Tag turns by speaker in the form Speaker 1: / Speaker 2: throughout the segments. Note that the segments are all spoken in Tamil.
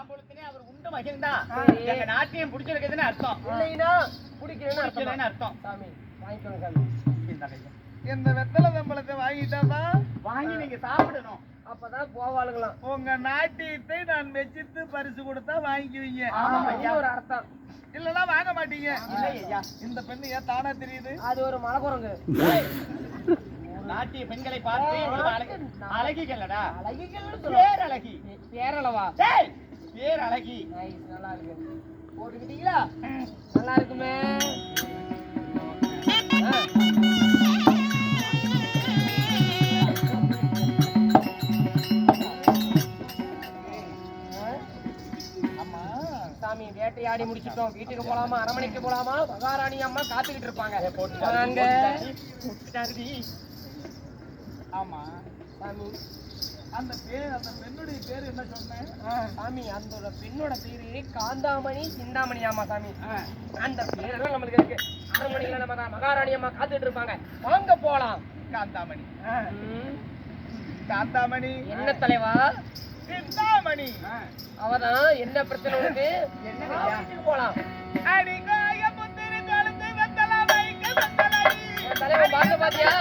Speaker 1: அவர் உண்டு மகிழ்ந்தா. எங்க நாட்டியம் பிடிச்சிருக்குதுன்னு அர்த்தம்.
Speaker 2: இல்லைன்னா அர்த்தம்? சாமி வாங்கிக்கணும் சாமி.
Speaker 1: இந்த
Speaker 3: வெத்தலை தம்பளத்தை வாங்கிட்டாப்பா
Speaker 1: வாங்கி நீங்க சாப்பிடணும்.
Speaker 2: அப்பதான் போவாளுங்களாம்
Speaker 3: உங்க நாட்டியத்தை நான் மெச்சித்து பரிசு கொடுத்தா வாங்கிக்குவீங்க.
Speaker 1: ஆமா
Speaker 2: ஒரு அர்த்தம்.
Speaker 3: இல்லன்னா வாங்க மாட்டீங்க. இந்த பெண்ணு ஏன் தானா தெரியுது?
Speaker 2: அது ஒரு மலைக்குரங்கு.
Speaker 1: நாட்டிய பெண்களை பார்த்து அழகிகளடா
Speaker 2: சொல்லுவோம்
Speaker 1: பேரழகி.
Speaker 2: பேரளவா
Speaker 1: பேரழகி
Speaker 2: நைஸ் நல்லா இருக்கு. போட்டுக்கிட்டீங்களா? நல்லா இருக்குமே. சாமி வேட்டையாடி முடிச்சிட்டோம். வீட்டுக்கு போலாமா அரமனைக்கு போலாமா? மகாராணி அம்மா காத்துக்கிட்டு இருப்பாங்க.
Speaker 3: ஆமா
Speaker 2: சாமி.
Speaker 3: அந்த பேர் அந்த பெண்ணுடைய பேர் என்ன சொன்னேன்?
Speaker 2: சாமி அந்த பெண்ணோட பேரு காந்தாமணி சிந்தாமணி ஆமா சாமி. அந்த பேரெல்லாம் நம்மளுக்கு இருக்கு. அரண்மனையில நம்ம மகாராணி அம்மா காத்துட்டு இருப்பாங்க. வாங்க போலாம்.
Speaker 3: காந்தாமணி. காந்தாமணி.
Speaker 2: என்ன தலைவா?
Speaker 3: சிந்தாமணி.
Speaker 2: அவதான் என்ன பிரச்சனை உனக்கு? வீட்டுக்கு போலாம். தலைவன் பார்க்க பாத்தியா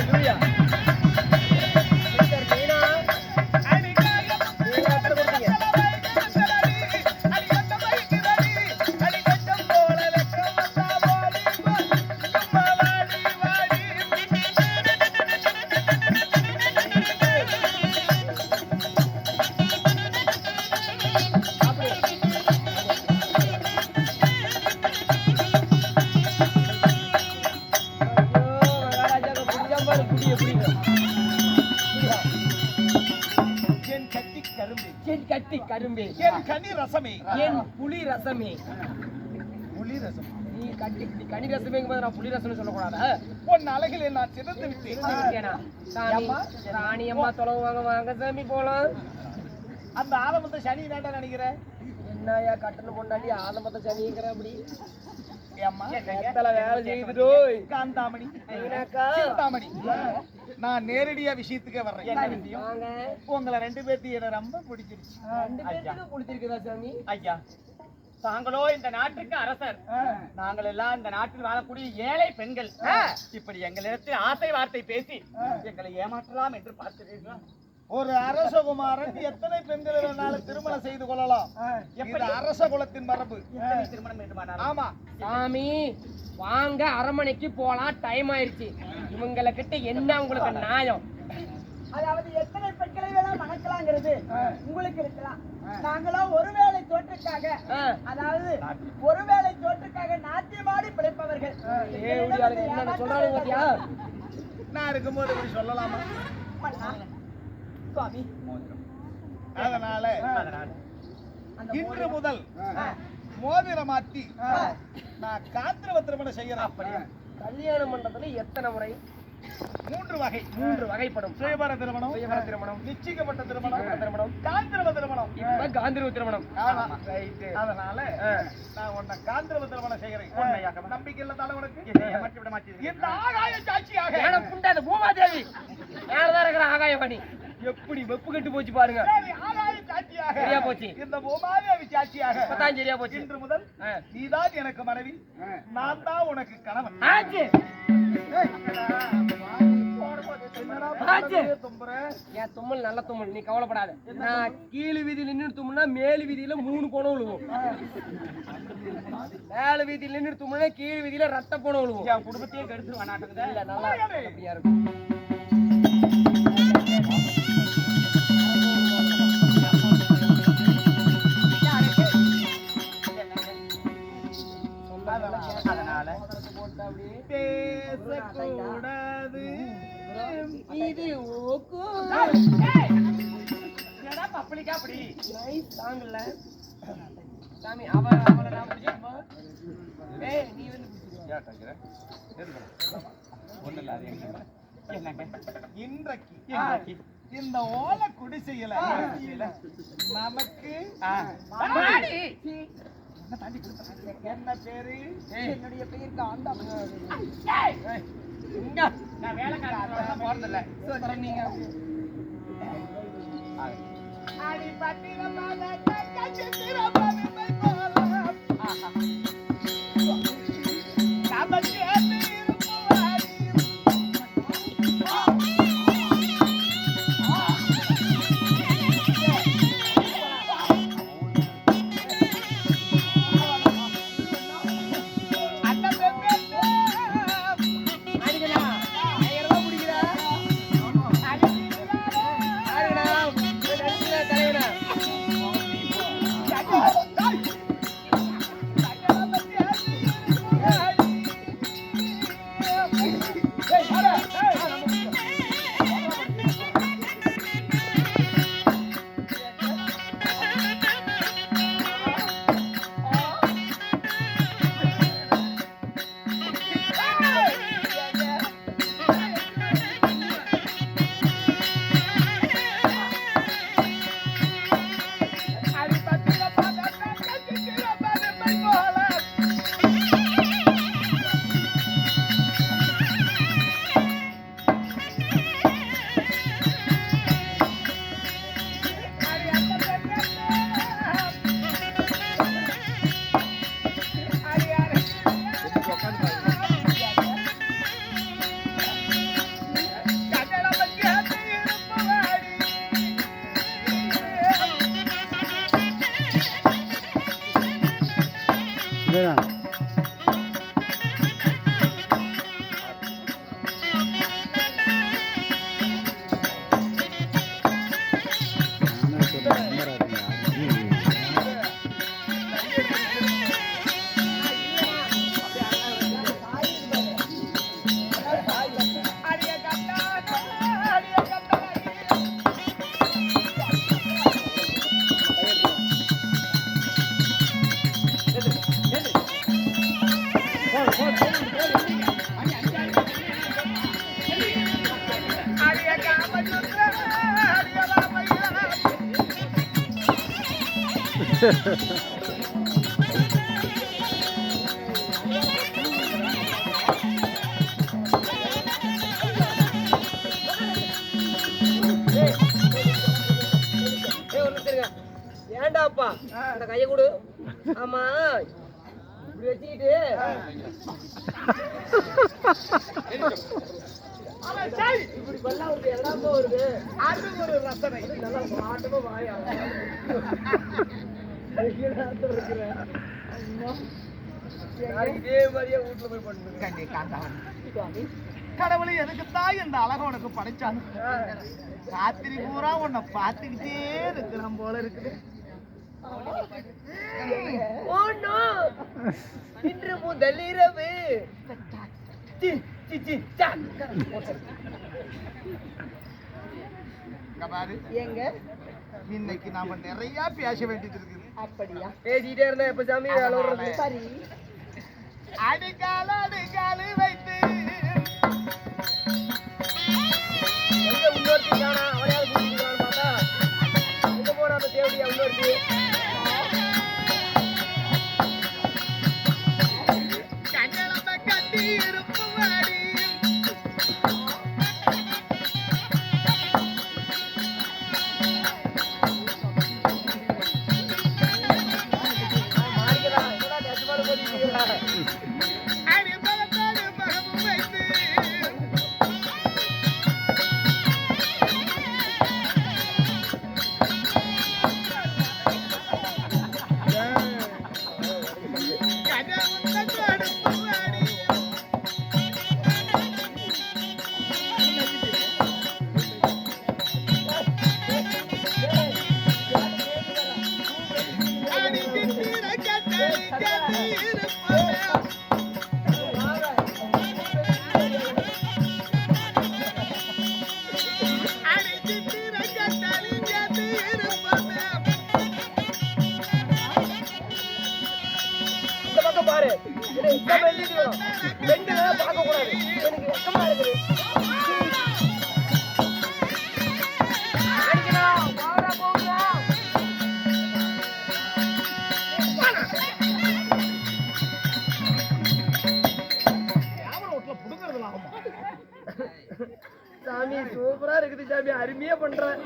Speaker 3: Hallelujah. கட்டி கரும்பே.
Speaker 2: என்
Speaker 3: கனி ரசமே.
Speaker 2: என் புலி ரசமே.
Speaker 3: புலி ரசம்.
Speaker 2: நீ கட்டி நீ கனி ரசமேங்கும் போது நான் புலி ரசம்னு சொல்லக்கூடாதா?
Speaker 3: உன் அழகிலே நான் சிறந்து விட்டேன்?
Speaker 2: சாமி ராணி அம்மா தொலைவாங்க வாங்க சாமி போலாம்.
Speaker 3: அந்த ஆரம்பத்தை சனி தாண்டா நினைக்கிறேன்
Speaker 2: என்னையா கட்டணம் பொண்டாட்டி ஆலமத்த சனிங்கிற அப்படி? வேலை செய்துட்டோய்?
Speaker 3: காந்தாமணி. சிந்தாமணி. நான் நேரடியா விஷயத்துக்கே வர்றேன்.
Speaker 1: என்ன விஷயம்?
Speaker 2: வாங்க
Speaker 3: உங்களை ரெண்டு பேர்த்தையும் எனக்கு ரொம்ப பிடிச்சிருச்சு.
Speaker 2: ரெண்டு பேருக்கு குளித்திருக்குதா சாமி?
Speaker 1: ஐயா தாங்களோ இந்த நாட்டுக்கு அரசர். நாங்கள் எல்லாம் இந்த நாட்டில் வாழக்கூடிய ஏழை பெண்கள். இப்படி எங்களிடத்தில் ஆசை வார்த்தை பேசி எங்களை ஏமாற்றலாம் என்று பார்க்கிறீர்களா?
Speaker 3: ஒரு அரசகுமாரன் எத்தனை பெண்களை வேணாலும் திருமணம் செய்து கொள்ளலாம். இது அரச குலத்தின் மரபு.
Speaker 1: எத்தனை திருமணம் வேண்டுமானாலும்.
Speaker 3: ஆமா.
Speaker 2: சாமி வாங்க அரமனைக்கு போலாம் டைம் ஆயிருச்சு. இவங்களை கிட்ட என்ன உங்களுக்கு நியாயம்?
Speaker 4: அதாவது எத்தனை பெண்களை வேணா மணக்கலாங்கிறது உங்களுக்கு இருக்கலாம். நாங்களும் ஒருவேளை தோற்றுக்காக. அதாவது ஒருவேளை தோற்றுக்காக நாட்டியமாடி பிழைப்பவர்கள்.
Speaker 3: நான் இருக்கும்போது சொல்லலாமா?
Speaker 4: சுவாமி.
Speaker 3: அதனால இன்று முதல் மோதிர மாத்தி நான் காத்திரவ திருமணம் செய்யறேன். அப்படியே?
Speaker 2: கல்யாண மண்டபத்துல எத்தனை முறை?
Speaker 3: மூன்று வகை.
Speaker 2: மூன்று வகைப்படும்.
Speaker 3: சுயபர திருமணம்
Speaker 2: சுயவர திருமணம்.
Speaker 3: நிச்சயிக்கப்பட்ட திருமணம்
Speaker 2: திருமணம்.
Speaker 3: காந்திரவ திருமணம்
Speaker 2: இப்ப காந்திரவ திருமணம்
Speaker 3: அதனால நான் உன்னை காந்திரவ திருமணம் செய்கிறேன். நம்பிக்கை இல்ல தானே உனக்கு இந்த ஆகாய சாட்சியாக?
Speaker 2: ஏன புண்டை அந்த பூமாதேவி. மேலதான் இருக்கிற ஆகாயவாணி எப்படி வெப்பு கட்டு போச்சு பாருங்க. சரியா போச்சு.
Speaker 3: இந்த பூமாதேவி சாட்சியாக
Speaker 2: இப்பதான் சரியா போச்சு.
Speaker 3: இன்று முதல். நீதான் எனக்கு மனைவி. நான் தான் உனக்கு கணவன்.
Speaker 2: ஆச்சு? என் தும்மல் நல்ல தும்மல். நீ கவலைப்படாத. நான் கீழ் வீதியில் நின்று தும்முனா மேல் வீதியில மூணு போனம் விழுவோம் மேல வீதியில் நின்று தும்முனா கீழ் வீதியில ரத்த போனம் விழுவோம்
Speaker 1: என் குடும்பத்தையே கெடுத்து வேணாட்டுங்க
Speaker 2: இல்ல நல்லா அப்படியா இருக்கும்.
Speaker 3: பேசக்கூடாது.
Speaker 2: இது ஓகோ.
Speaker 1: என்னடா பப்ளிக்கா அப்படி?
Speaker 2: நைஸ் சாங்ல சாமி அவ அவளை நான் பிடிச்சிருப்பா ஏய் நீ வந்து
Speaker 1: என்னங்க
Speaker 3: இன்றைக்கு
Speaker 1: இன்றைக்கு இந்த ஓலை குடிசையில நமக்கு. என்ன பேரு?
Speaker 3: என்னுடைய பெயர்
Speaker 2: இங்க. நான் வேலைக்காரன் போறதில்ல.
Speaker 1: நீங்க.
Speaker 3: அடி பட்டினமாக
Speaker 2: ஏய், ஒரு நிமிஷம் கையை கொடு ஆமா இப்படி வச்சுக்கிட்டு இப்படி பண்ணா ஒரு எல்லாமே வருது
Speaker 1: ஒரு ரசனை
Speaker 2: நல்லா வாயா இதே மாதிரியே வீட்டுல போய் பண்ணுங்க
Speaker 1: கடவுளை எதுக்கு தான் இந்த அழக உனக்கு படைச்சான். ராத்திரி பூரா உன்னை பார்த்துக்கிட்டே இருக்கிறான் போல இருக்குது.
Speaker 2: ஓனோ இன்று முதல் இரவு.
Speaker 1: பாரு.
Speaker 3: எங்க?
Speaker 1: இன்னைக்கு நாம நிறைய பேச வேண்டியது இருக்குது.
Speaker 3: அப்படியா?
Speaker 2: பேசிக்கிட்டே இருந்தா எப்ப சாமி வேலை விடுறது
Speaker 3: சரி.
Speaker 1: அடிக்கால அடிக்காலு வைத்து.
Speaker 2: எங்க இன்னொருத்தி காணா? அவனையாவது பார்த்தா எங்க போனா அந்த தேவடியா இன்னொருத்தி
Speaker 1: பாரு.
Speaker 2: இந்த வெள்ளிக்கணும் பெண்களை பார்க்க கூடாது எனக்கு வெக்கமா இருக்குது. Ha ha ha. எனக்கு வெக்கமா இருக்குது சாமி. அருமையா பண்றேன்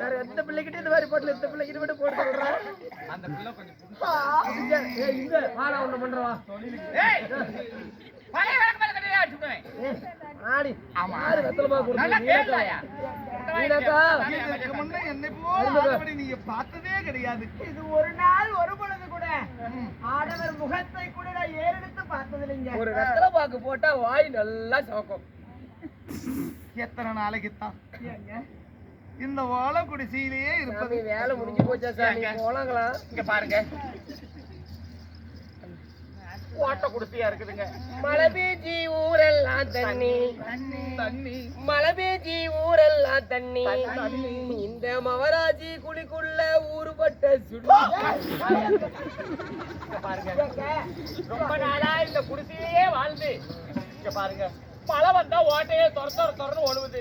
Speaker 2: வேற எந்த பிள்ளைகிட்ட இந்த மாதிரி போட்டல எந்த பிள்ளைகிட்ட மட்டும் போட்டு சொல்றேன்.
Speaker 1: அந்த பிள்ளை கொஞ்சம்
Speaker 2: இந்த. வாடா ஒண்ணு பண்றவா?
Speaker 3: நீங்க பார்த்ததே கிடையாது.
Speaker 4: இது ஒரு நாள் ஒரு பொழுது கூட. ஆடவர் முகத்தை கூட நான் ஏறெடுத்து பார்த்ததில்லைங்க.
Speaker 2: ஒரு வெத்தலை பாக்கு போட்டா வாய் நல்லா சோக்கும்.
Speaker 3: எத்தனை நாளைக்கு தான்? இந்த ஓலை குடிசையிலேயே இருப்பது
Speaker 2: வேலை முடிஞ்சு போச்சா? போலாங்களா?
Speaker 1: இங்க பாருங்க. ஓட்ட குடிசையா இருக்குதுங்க.
Speaker 2: மழை பேஞ்சி ஊரெல்லாம் தண்ணி.
Speaker 1: தண்ணி.
Speaker 2: மழை பேஞ்சி ஊரெல்லாம் தண்ணி. இந்த மவராஜி குழிக்குள்ள ஊறுபட்ட சுடு
Speaker 1: பாருங்க. ரொம்ப நாளா இந்த குடிசையிலேயே வாழ்ந்து. இங்க பாருங்க. மழை வந்தா ஓட்டையே தொர தொர தொரன்னு ஒழுவுது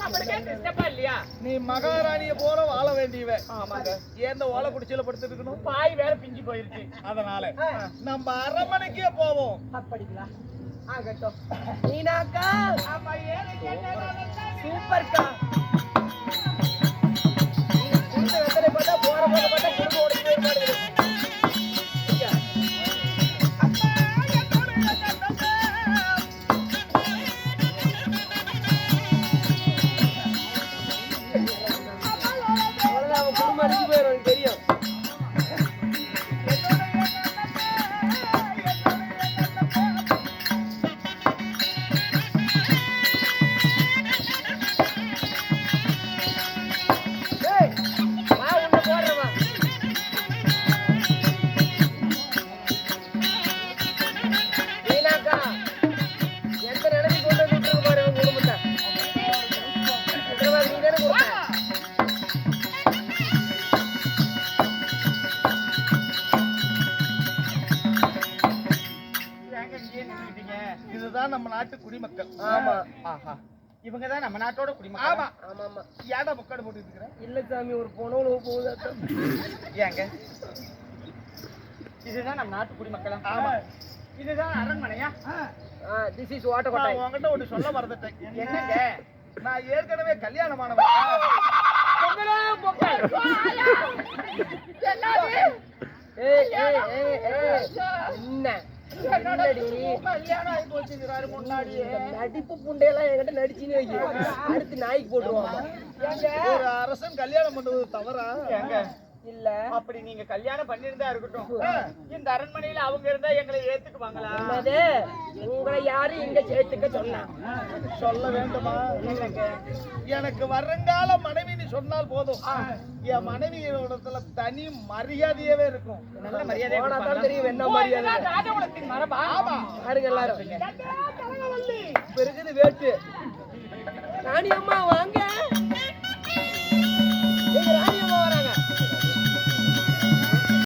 Speaker 1: நம்மளுக்கே டிஸ்டர்பா இல்லையா?
Speaker 3: நீ மகாராணிய போல வாழ வேண்டியவ.
Speaker 1: ஆமாங்க.
Speaker 3: ஏன் இந்த ஓலை குடிசையில படுத்துட்டு இருக்கணும்?
Speaker 1: பாய் வேற பிஞ்சு போயிருச்சு
Speaker 3: அதனால. நம்ம அரண்மனைக்கே போவோம்.
Speaker 4: அப்படிங்களா? ஆகட்டும். ஆமா ஏழைக்கு என்ன
Speaker 2: சூப்பர்க்கா.
Speaker 3: இதுதான் நம்ம நாட்டு குடிமக்கள்.
Speaker 2: ஆமா.
Speaker 1: ஆஹா. இவங்க தான் நம்ம நாட்டோட குடிமக்கள்.
Speaker 3: ஆமா.
Speaker 2: ஆமா ஆமா
Speaker 3: ஏடா முக்காடு போட்டு இருக்கிற
Speaker 2: இல்ல சாமி ஒரு பொணவு போகுது.
Speaker 1: ஏங்க? இதுதான் நம்ம நாட்டு குடிமக்களா?
Speaker 3: ஆமா.
Speaker 1: இதுதான் அரண்மனையா?
Speaker 2: திஸ் இஸ் வாட்டர்
Speaker 3: நான் உங்ககிட்ட ஒண்ணு சொல்ல மறந்துட்டேன்.
Speaker 1: என்னங்க?
Speaker 3: நான் ஏற்கனவே கல்யாணமானவன்
Speaker 2: என்ன? நடிப்பு புண்டையெல்லாம் என்கிட்ட நடிச்சுன்னு வைக்க. அடுத்து நாய்க்கு போட்டுருவாங்க.
Speaker 3: ஒரு அரசன் கல்யாணம் பண்றது தவறா?
Speaker 2: இல்ல.
Speaker 1: அப்படி நீங்க கல்யாணம் பண்ணிருந்தா இருக்கட்டும். இந்த அரண்மனையில அவங்க இருந்தா எங்களை ஏத்துக்குவாங்களா?
Speaker 2: அவளை யாரும் இங்க சேர்த்துக்க சொன்னா?
Speaker 3: சொல்ல வேண்டுமா? எனக்கு எனக்கு வருங்கால மனைவின்னு சொன்னால் போதும். என் மனைவி இடத்துல தனி மரியாதையவே இருக்கும்.
Speaker 1: நல்ல மரியாதை
Speaker 2: தெரியும் என்ன மரியாதை.
Speaker 1: ஆமா.
Speaker 2: பாருங்க இருக்குது வேட்டு. ராணி அம்மா வாங்க.